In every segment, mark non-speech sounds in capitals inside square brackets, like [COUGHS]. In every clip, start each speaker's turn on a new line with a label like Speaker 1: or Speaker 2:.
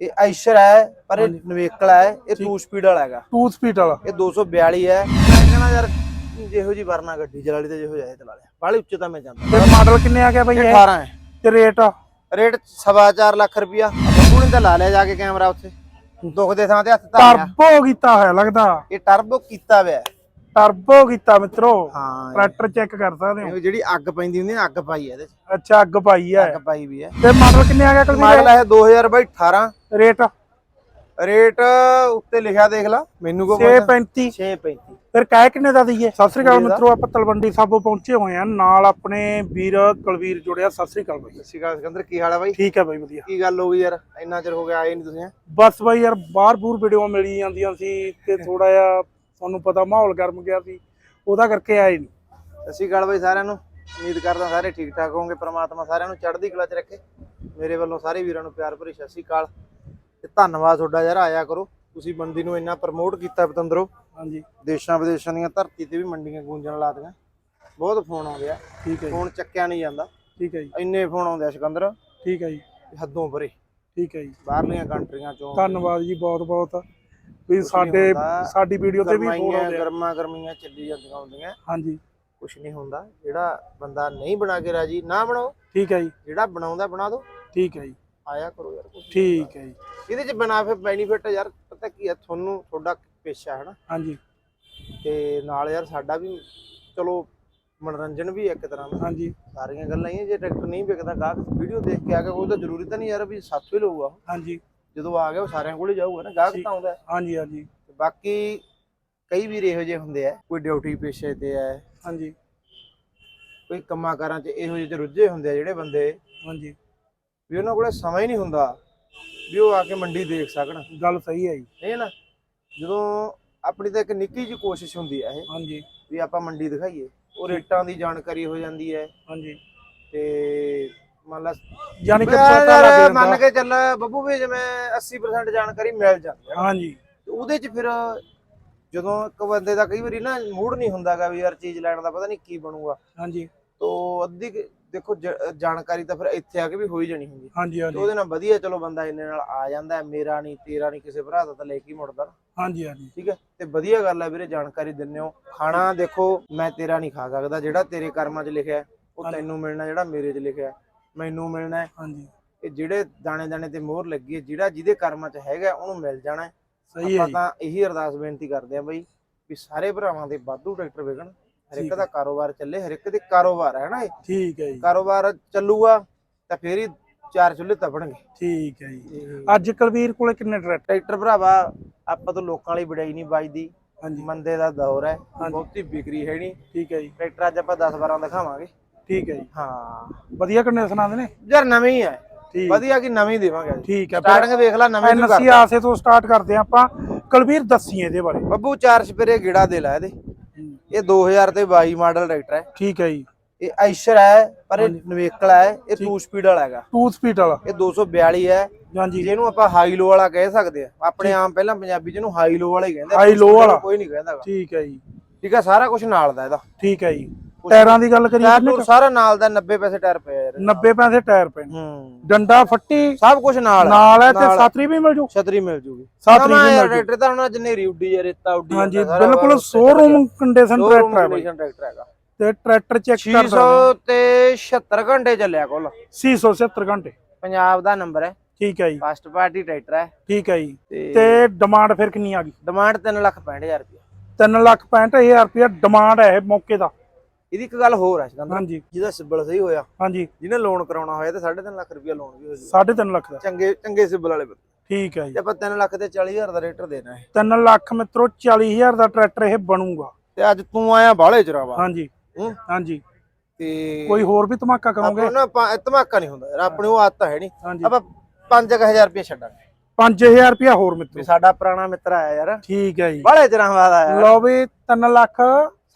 Speaker 1: ਇਹ ਆਈਸ਼ਰ ਹੈ ਪਰ ਇਹ। ਨਵੇਕਲਾ ਹੈ ਇਹ 2 ਸਪੀਡ ਵਾਲਾ ਹੈਗਾ।
Speaker 2: 2 ਸਪੀਡ ਵਾਲਾ।
Speaker 1: ਇਹ 242 ਹੈ। ਕਹਿੰਦਾ ਯਾਰ ਜਿਹੋ ਜੀ ਵਰਨਾ ਗੱਡੀ ਚਲਾ ਲਈ ਤੇ ਜਿਹੋ ਇਹ ਚਲਾ ਲਿਆ। ਬਾਹਲੇ ਉੱਚੇ ਤਾਂ ਮੈਂ ਜਾਂਦਾ।
Speaker 2: ਤੇ ਮਾਡਲ ਕਿੰਨੇ ਆ ਗਿਆ ਬਾਈ
Speaker 1: ਇਹ?
Speaker 2: ਇਹ
Speaker 1: 18 ਹੈ।
Speaker 2: ਤੇ ਰੇਟ
Speaker 1: ਰੇਟ ਸਵਾ ਚਾਰ ਲੱਖ ਰੁਪਿਆ ਬੱਬੂ ਨੇ ਤਾਂ ਲਾ ਲਿਆ ਜਾ ਕੇ ਕੈਮਰਾ ਉੱਥੇ। ਦੁੱਖ ਦੇ ਥਾਂ ਤੇ ਹੱਥ ਧਰ ਲਿਆ
Speaker 2: ਟਰਬੋ ਕੀਤਾ ਹੋਇਆ ਲੱਗਦਾ।
Speaker 1: ਇਹ ਟਰਬੋ ਕੀਤਾ ਹੋਇਆ।
Speaker 2: ਟਰਬੋ ਕੀਤਾ ਮਿੱਤਰੋ।
Speaker 1: ਹਾਂ
Speaker 2: ਟਰੈਕਟਰ ਚੈੱਕ ਕਰ ਸਕਦੇ ਹੋ।
Speaker 1: ਇਹ ਜਿਹੜੀ ਅੱਗ ਪੈਂਦੀ ਹੁੰਦੀ ਨਾ ਅੱਗ ਪਾਈ ਹੈ ਇਹਦੇ ਚ।
Speaker 2: ਅੱਛਾ ਅੱਗ ਪਾਈ ਹੈ
Speaker 1: ਅੱਗ ਪਾਈ ਵੀ ਹੈ
Speaker 2: ਤੇ ਮਾਡਲ ਕਿੰਨੇ ਆ ਗਿਆ
Speaker 1: ਮਾਡਲ
Speaker 2: ਕਲਵੀਰ
Speaker 1: ਹੈ 2000 ਬਾਈ 18
Speaker 2: ਰੇਟ
Speaker 1: ਰੇਟ ਉੱਤੇ ਲਿਖਿਆ ਦੇਖ ਲਾ ਮੈਨੂੰ ਕੋ
Speaker 2: 635
Speaker 1: 635
Speaker 2: ਫਿਰ ਕਾਹ ਕਿੰਨੇ ਦਾ ਦਈਏ? ਸਤਿ ਸ੍ਰੀ ਅਕਾਲ? ਮਿੱਤਰੋ ਆਪਾਂ ਤਲਵੰਡੀ ਸਾਬੋ ਪਹੁੰਚੇ ਹੋਏ ਆ। ਨਾਲ ਆਪਣੇ ਵੀਰ ਕੁਲਵੀਰ ਜੁੜਿਆ। ਸਤਿ ਸ੍ਰੀ ਅਕਾਲ ਬਾਈ।
Speaker 1: ਸਿਕਾ ਸਿਕੰਦਰ ਕੀ ਹਾਲ ਹੈ ਬਾਈ?
Speaker 2: ਠੀਕ ਹੈ ਬਾਈ ਵਧੀਆ।
Speaker 1: ਕੀ ਗੱਲ ਹੋ ਗਈ ਯਾਰ? ਇੰਨਾ ਚਿਰ ਹੋ ਗਿਆ ਆਏ ਨਹੀਂ ਤੁਸੀਂ?
Speaker 2: ਬਸ ਬਾਈ ਯਾਰ ਬਾਹਰ ਬੂਰ ਵੀਡੀਓ ਮਿਲੀ ਜਾਂਦੀਆਂ ਸੀ ਤੇ [LAUGHS] ਥੋੜਾ ਜਿਹਾ ਤੁਹਾਨੂੰ ਪਤਾ ਮਾਹੌਲ ਗਰਮ ਗਿਆ ਸੀ ਉਹਦਾ ਕਰਕੇ ਆਏ ਨਹੀਂ
Speaker 1: ਸਤਿ ਸ਼੍ਰੀ ਅਕਾਲ ਬਾਈ ਸਾਰਿਆਂ ਨੂੰ। ਉਮੀਦ ਕਰਦਾ ਸਾਰੇ ਠੀਕ ਠਾਕ ਹੋਵੋਗੇ। ਪ੍ਰਮਾਤਮਾ ਸਾਰਿਆਂ ਨੂੰ ਚੜ੍ਹਦੀ ਕਲਾ 'ਚ ਰੱਖੇ। ਮੇਰੇ ਵੱਲੋਂ ਸਾਰੇ ਵੀਰਾਂ ਨੂੰ ਪਿਆਰ ਭਰੀ ਸਤਿ ਸ਼੍ਰੀ ਅਕਾਲ। ਤੇ ਧੰਨਵਾਦ ਤੁਹਾਡਾ ਯਾਰ ਆਇਆ ਕਰੋ। ਤੁਸੀਂ ਮੰਡੀ ਨੂੰ ਇੰਨਾ ਪ੍ਰਮੋਟ ਕੀਤਾ ਪਤੰਦਰੋ।
Speaker 2: ਹਾਂਜੀ।
Speaker 1: ਦੇਸ਼ਾਂ ਵਿਦੇਸ਼ਾਂ ਦੀਆਂ ਧਰਤੀ ਤੇ ਵੀ ਮੰਡੀਆਂ ਗੂੰਜਣ ਲਾਦੀਆਂ ਬਹੁਤ ਫੋਨ ਆਉਂਦੇ ਆ।
Speaker 2: ਠੀਕ ਹੈ
Speaker 1: ਫੋਨ ਚੱਕਿਆ ਨਹੀਂ ਜਾਂਦਾ।
Speaker 2: ਠੀਕ ਹੈ ਜੀ।
Speaker 1: ਇੰਨੇ ਫੋਨ ਆਉਂਦੇ ਆ ਸਿਕੰਦਰ।
Speaker 2: ਠੀਕ ਹੈ ਜੀ।
Speaker 1: ਹੱਦੋਂ ਪਰੇ
Speaker 2: ਠੀਕ ਹੈ ਜੀ।
Speaker 1: ਬਾਹਰਲੀਆਂ ਕੰਟਰੀਆਂ ਚੋਂ।
Speaker 2: ਧੰਨਵਾਦ ਜੀ ਬਹੁਤ ਬਹੁਤ ਵੀ ਸਾਡੇ। ਸਾਡੀ ਵੀਡੀਓ ਤੇ ਵੀ ਫੋਨ ਆਉਂਦੇ
Speaker 1: ਗਰਮਾ ਗਰਮੀਆਂ ਚੱਲੀ ਜਾਂਦੀਆਂ ਹੁੰਦੀਆਂ।
Speaker 2: ਹਾਂਜੀ।
Speaker 1: ਕੁਝ ਨਹੀਂ ਹੁੰਦਾ। ਜਿਹੜਾ ਬੰਦਾ ਨਹੀਂ ਬਣਾ ਕੇ ਰਾਜੀ ਨਾ ਬਣਾਓ।
Speaker 2: ਠੀਕ ਹੈ ਜੀ।
Speaker 1: ਜਿਹੜਾ ਬਣਾਉਂਦਾ ਬਣਾ ਦਿਓ।
Speaker 2: ਠੀਕ ਹੈ ਜੀ।
Speaker 1: ਆਇਆ ਕਰੋ ਯਾਰ
Speaker 2: ਠੀਕ ਹੈ ਜੀ।
Speaker 1: ਇਹਦੇ ਚ ਬੈਨੀਫਿਟ ਬੈਨੀਫਿਟ ਯਾਰ ਪਤਾ ਕੀ ਹੈ ਤੁਹਾਨੂੰ ਤੁਹਾਡਾ ਪੇਸ਼ਾ ਹੈ ਨਾ
Speaker 2: ਹਾਂਜੀ।
Speaker 1: ਤੇ ਨਾਲ ਯਾਰ ਸਾਡਾ ਵੀ ਚਲੋ ਮਨੋਰੰਜਨ ਵੀ ਇੱਕ ਤਰ੍ਹਾਂ ਦਾ।
Speaker 2: ਹਾਂਜੀ।
Speaker 1: ਸਾਰੀਆਂ ਗੱਲਾਂ ਹੀ ਜੇ ਟਰੈਕਟਰ ਨਹੀਂ ਵਿਕਦਾ ਗਾਹਕ ਵੀਡੀਓ ਦੇਖ ਕੇ ਆ ਗਿਆ ਕੋਈ ਤਾਂ ਜ਼ਰੂਰੀ ਤਾਂ ਨਹੀਂ ਯਾਰ ਵੀ ਸਾਥੋਂ ਹੀ ਲਊਗਾ ਉਹ।
Speaker 2: ਹਾਂਜੀ।
Speaker 1: ਜਦੋਂ ਆ ਗਿਆ ਉਹ ਸਾਰਿਆਂ ਕੋਲ ਹੀ ਜਾਊਗਾ ਨਾ ਗਾਹਕ ਤਾਂ ਆਉਂਦਾ ਹੈ।
Speaker 2: ਹਾਂਜੀ ਹਾਂਜੀ।
Speaker 1: ਤੇ ਬਾਕੀ ਕਈ ਵੀਰ ਇਹੋ ਜਿਹੇ ਹੁੰਦੇ ਆ ਕੋਈ ਡਿਊਟੀ ਪੇਸ਼ੇ ਤੇ ਹੈ
Speaker 2: ਹਾਂਜੀ।
Speaker 1: ਕੋਈ ਕੰਮਾਂ ਕਾਰਾਂ 'ਚ ਇਹੋ ਜਿਹੇ 'ਚ ਰੁੱਝੇ ਹੁੰਦੇ ਆ ਜਿਹੜੇ ਬੰਦੇ
Speaker 2: ਹਾਂਜੀ।
Speaker 1: ਵੀ ਉਹਨਾਂ ਕੋਲੇ ਸਮਾਂ ਹੀ ਨਹੀਂ ਹੁੰਦਾ ਵੀ ਉਹ ਆ ਕੇ ਮੰਡੀ ਦੇਖ ਸਕਣ।
Speaker 2: ਗੱਲ ਸਹੀ ਹੈ ਜੀ।
Speaker 1: ਇਹ ਨਾ ਜਦੋਂ ਆਪਣੀ ਤਾਂ ਇੱਕ ਨਿੱਕੀ ਜਿਹੀ ਕੋਸ਼ਿਸ਼ ਹੁੰਦੀ ਹੈ ਇਹ
Speaker 2: ਹਾਂਜੀ।
Speaker 1: ਵੀ ਆਪਾਂ ਮੰਡੀ ਦਿਖਾਈਏ ਉਹ ਰੇਟਾਂ ਦੀ ਜਾਣਕਾਰੀ ਹੋ ਜਾਂਦੀ ਹੈ।
Speaker 2: ਹਾਂਜੀ।
Speaker 1: ਤੇ ਮੰਨ ਲਾ
Speaker 2: ਯਾਨੀ ਕਿ ਪਤਾ ਲੱਗ
Speaker 1: ਮੰਨ
Speaker 2: ਜਾਂਦਾ
Speaker 1: ਕੇ ਚੱਲ ਬੱਬੂ ਵੀ ਜਿਵੇਂ 80% ਜਾਣਕਾਰੀ ਮਿਲ ਜਾਂਦੀ ਹੈ
Speaker 2: ਹਾਂਜੀ।
Speaker 1: ਉਹਦੇ 'ਚ ਫਿਰ ਜਦੋਂ ਇੱਕ ਬੰਦੇ ਦਾ ਕਈ ਵਾਰੀ ਨਾ ਮੂਡ ਨਹੀਂ ਹੁੰਦਾਗਾ ਵੀ ਯਾਰ ਚੀਜ਼ ਲੈਣ ਦਾ ਪਤਾ ਨਹੀਂ ਕੀ ਬਣੂਗਾ।
Speaker 2: ਹਾਂਜੀ।
Speaker 1: ਤੋ ਅੱਧੀ ਕੁ- ਦੇਖੋ ਜ- ਜਾਣਕਾਰੀ ਤਾਂ ਫਿਰ ਇੱਥੇ ਆ ਕੇ ਵੀ ਹੋਈ ਜਾਣੀ ਹੁੰਦੀ।
Speaker 2: ਹਾਂਜੀ
Speaker 1: ਤੇ
Speaker 2: ਹਾਂਜੀ
Speaker 1: ਉਹਦੇ ਨਾਲ ਵਧੀਆ ਚਲੋ ਬੰਦਾ ਇੰਨੇ ਨਾਲ ਆ ਜਾਂਦਾ ਹੈ, ਮੇਰਾ ਨਹੀਂ ਤੇਰਾ ਨਹੀਂ ਕਿਸੇ ਭਰਾ ਦਾ ਤਾਂ ਲੈ ਕੇ ਮੁੜਦਾ
Speaker 2: ਹਾਂਜੀ ਹਾਂਜੀ।
Speaker 1: ਠੀਕ ਹੈ? ਤੇ ਵਧੀਆ ਗੱਲ ਹੈ ਵੀਰੇ ਜਾਣਕਾਰੀ ਦਿੰਦੇ ਹੋ। ਖਾਣਾ ਦੇਖੋ ਮੈਂ ਤੇਰਾ ਨਹੀਂ ਖਾ ਸਕਦਾ ਜਿਹੜਾ ਤੇਰੇ ਕਰਮਾਂ 'ਚ ਲਿਖਿਆ ਉਹ। ਤੈਨੂੰ ਮਿਲਣਾ ਜਿਹੜਾ ਮੇਰੇ 'ਚ ਲਿਖਿਆ ਮੈਨੂੰ ਮਿਲਣਾ ਹੈ।
Speaker 2: ਹਾਂਜੀ।
Speaker 1: ਇਹ ਜਿਹੜੇ ਦਾਣੇ ਦਾਣੇ ਤੇ ਮੋਹਰ ਲੱਗੀ ਹੈ ਜਿਹੜਾ ਜਿਹਦੇ ਕਰਮਾਂ 'ਚ ਹੈਗਾ ਉਹਨੂੰ ਮਿਲ ਜਾਣਾ ਹੈ।
Speaker 2: ਸਹੀ ਹੈ
Speaker 1: ਆਪਾਂ ਤਾਂ ਇਹੀ ਅਰਦਾਸ ਬੇਨਤੀ ਕਰਦੇ ਆ ਬਈ ਵੀ ਸਾਰੇ ਭਰਾਵਾਂ ਦੇ ਵਾਧੂ ਟਰੈਕਟਰ ਵਿਕਣ। ਹਰ ਇੱਕ ਦਾ ਕਾਰੋਬਾਰ ਚੱਲੇ ਹਰ ਇੱਕ ਦੇ ਕਾਰੋਬਾਰ ਹੈ ਨਾ ਇਹ।
Speaker 2: ਠੀਕ ਹੈ ਜੀ।
Speaker 1: ਕਾਰੋਬਾਰ ਚੱਲੂਗਾ ਤਾਂ ਫੇਰ ਹੀ ਚਾਰ ਚੁੱਲ੍ਹੇ ਤਪਣਗੇ।
Speaker 2: ਠੀਕ ਹੈ ਜੀ। ਅੱਜ ਕੁਲਵੀਰ ਕੋਲੇ ਕਿੰਨੇ ਟਰੈਕਟਰ?
Speaker 1: ਭਰਾਵਾ ਆਪਾਂ ਤੋਂ ਲੋਕਾਂ ਵਾਲੀ ਵਡਾਈ ਨਹੀਂ ਵੱਜਦੀ।
Speaker 2: ਹਾਂਜੀ।
Speaker 1: ਮੰਦੇ ਦਾ ਦੌਰ ਹੈ। ਬਹੁਤੀ ਵਿਕਰੀ ਹੈ ਨਹੀਂ।
Speaker 2: ਠੀਕ ਹੈ ਜੀ।
Speaker 1: ਟਰੈਕਟਰ ਅੱਜ ਆਪਾਂ 10 12 ਦਿਖਾਵਾਂਗੇ।
Speaker 2: ਠੀਕ ਹੈ ਜੀ।
Speaker 1: ਹਾਂ।
Speaker 2: ਵਧੀਆ ਕੰਡੀਸ਼ਨਾਂ ਦੇ ਨੇ?
Speaker 1: ਯਾਰ ਨਵੀਂ ਹੀ ਹੈ
Speaker 2: ਠੀਕ।
Speaker 1: ਵਧੀਆ ਕੀ ਨਵੀਂ ਦੇਵਾਂਗੇ ਅੱਜ
Speaker 2: ਠੀਕ ਹੈ।
Speaker 1: ਸਟਾਰਟਿੰਗ ਵੇਖ ਲੈ ਨਵੀਂ ਨੂੰ
Speaker 2: ਐਨਸੀ
Speaker 1: ਕਰ
Speaker 2: ਆਸੇ ਤੋਂ ਸਟਾਰਟ ਕਰਦੇ ਹਾਂ ਆਪਾਂ। ਕੁਲਵੀਰ ਦੱਸੀ ਇਹਦੇ ਬਾਰੇ।
Speaker 1: ਬੱਬੂ ਚਾਰ ਸਪੇਰੇ ਗੇੜਾ ਦੇ ਲਾ ਇਹਦੇ। ਇਹ 2000 ਤੇ 22 ਮਾਡਲ ਟਰੈਕਟਰ ਹੈ।
Speaker 2: ਠੀਕ ਹੈ ਜੀ।
Speaker 1: ਇਹ ਆਈਸ਼ਰ ਹੈ ਪਰ ਇਹ। ਨਵੇਕਲਾ ਹੈ ਇਹ 2 ਸਪੀਡ ਵਾਲਾ ਹੈਗਾ।
Speaker 2: 2 ਸਪੀਡ ਵਾਲਾ।
Speaker 1: ਇਹ 242 ਹੈ।
Speaker 2: ਹਾਂਜੀ।
Speaker 1: ਜਿਹਨੂੰ ਆਪਾਂ ਹਾਈ ਲੋ ਵਾਲਾ ਕਹਿ ਸਕਦੇ ਆ ਆਪਣੇ ਆਮ ਪਹਿਲਾਂ ਪੰਜਾਬੀ ਚ ਇਹਨੂੰ ਹਾਈ ਲੋ ਵਾਲਾ ਹੀ ਕਹਿੰਦੇ ਆ,
Speaker 2: High low ਵਾਲਾ।
Speaker 1: ਕੋਈ ਨਹੀਂ ਕਹਿੰਦਾ।
Speaker 2: ਠੀਕ ਹੈ ਜੀ।
Speaker 1: ਠੀਕ ਹੈ ਸਾਰਾ ਕੁਝ ਨਾਲ ਦਾ ਇਹਦਾ।
Speaker 2: ਠੀਕ ਹੈ ਜੀ। ਟਾਇਰਾਂ ਦੀ ਗੱਲ ਕਰੀਏ
Speaker 1: ਟਾਇਰ ਸਾਰਾ ਨਾਲ ਦਾ 90 ਪੈਸੇ ਟਾਇਰ ਪਿਆ ਯਾਰ
Speaker 2: 90 ਪੈਸੇ ਟਾਇਰ ਪੈਣ
Speaker 1: ਹੂੰ।
Speaker 2: ਡੰਡਾ ਫੱਟੀ
Speaker 1: ਸਭ ਕੁਝ ਨਾਲ
Speaker 2: ਨਾਲ ਹੈ ਤੇ। ਸਾਤਰੀ ਵੀ ਮਿਲ ਜੂ।
Speaker 1: ਛਤਰੀ ਮਿਲ ਜੂਗੀ।
Speaker 2: ਸਾਤਰੀ ਵੀ
Speaker 1: ਯਾਰ
Speaker 2: ਮਿਲ ਜੂ।
Speaker 1: ਟਰੈਕਟਰ ਤਾਂ ਹੁਣ ਜਨੇਰੀ ਉੱਡੀ ਜਾਂ ਰੇਤਾ ਉੱਡੀ
Speaker 2: ਹਾਂਜੀ ਬਿਲਕੁਲ ਸ਼ੋਰੂਮ ਕੰਡੀਸ਼ਨ ਟਰੈਕਟਰ
Speaker 1: ਹੈਗਾ।
Speaker 2: ਤੇ ਟਰੈਕਟਰ ਚੈੱਕ ਕਰ
Speaker 1: 600 ਤੇ 76 ਘੰਟੇ ਚੱਲਿਆ ਕੋਲ।
Speaker 2: 670 ਘੰਟੇ।
Speaker 1: ਪੰਜਾਬ ਦਾ ਨੰਬਰ ਹੈ।
Speaker 2: ਠੀਕ ਹੈ ਜੀ।
Speaker 1: ਫਸਟ ਪਾਰਟੀ ਟਰੈਕਟਰ ਹੈ।
Speaker 2: ਠੀਕ ਹੈ ਜੀ।
Speaker 1: ਤੇ
Speaker 2: ਡਿਮਾਂਡ ਫਿਰ ਕਿੰਨੀ ਆ ਗਈ?
Speaker 1: ਡਿਮਾਂਡ 3 ਲੱਖ 65000 ਰੁਪਏ
Speaker 2: 3 ਲੱਖ 65000 ਰੁਪਇਆ ਡਿਮਾਂਡ ਹੈ ਮੌਕੇ ਦਾ।
Speaker 1: ਇਹਦੀ ਇੱਕ ਗੱਲ ਹੋਰ ਹੈ ਸਿਕੰਦਰ
Speaker 2: ਹਾਂਜੀ।
Speaker 1: ਜਿਹਦਾ ਸਿਬਲ ਸਹੀ ਹੋਇਆ
Speaker 2: ਹਾਂਜੀ।
Speaker 1: ਜਿਹਨੇ ਲੋਨ ਕਰਾਉਣਾ ਹੋਇਆ ਤੇ 3.5 ਲੱਖ ਰੁਪਏ ਲੋਨ ਵੀ ਹੋ ਜੂ
Speaker 2: 3.5 ਲੱਖ ਦਾ।
Speaker 1: ਚੰਗੇ ਚੰਗੇ ਸਿਬਲ ਵਾਲੇ ਬੰਦੇ।
Speaker 2: ਠੀਕ ਹੈ ਜੀ।
Speaker 1: ਆਪਾਂ 3 ਲੱਖ ਤੇ 40000 ਦਾ ਰੇਟਰ ਦੇਣਾ ਹੈ।
Speaker 2: 3 ਲੱਖ ਮਿੱਤਰੋ 40000 ਦਾ ਟਰੈਕਟਰ ਇਹ ਬਣੂਗਾ।
Speaker 1: ਤੇ ਅੱਜ ਤੂੰ ਆਇਆ ਬਾਹਲੇ ਚਰਾਵਾ।
Speaker 2: ਹਾਂਜੀ? ਹਾਂਜੀ।
Speaker 1: ਤੇ
Speaker 2: ਕੋਈ ਹੋਰ ਵੀ ਧਮਾਕਾ ਕਰੋਗੇ
Speaker 1: ਆਪਾਂ ਧਮਾਕਾ ਨਹੀਂ ਹੁੰਦਾ ਯਾਰ ਆਪਣੀ ਉਹ ਆਦਤ ਹੈ ਨਹੀਂ। ਆਪਾਂ 5000 ਰੁਪਏ ਛੱਡਾਂਗੇ।
Speaker 2: 5000 ਰੁਪਇਆ ਹੋਰ ਮਿੱਤਰੋ।
Speaker 1: ਸਾਡਾ ਪੁਰਾਣਾ ਮਿੱਤਰ ਆਇਆ ਯਾਰ।
Speaker 2: ਠੀਕ ਹੈ ਜੀ।
Speaker 1: ਬਾਹਲੇ ਚਿਰਾਂ ਬਾਅਦ ਆਇਆ।
Speaker 2: ਲਓ ਵੀ 3 ਲੱਖ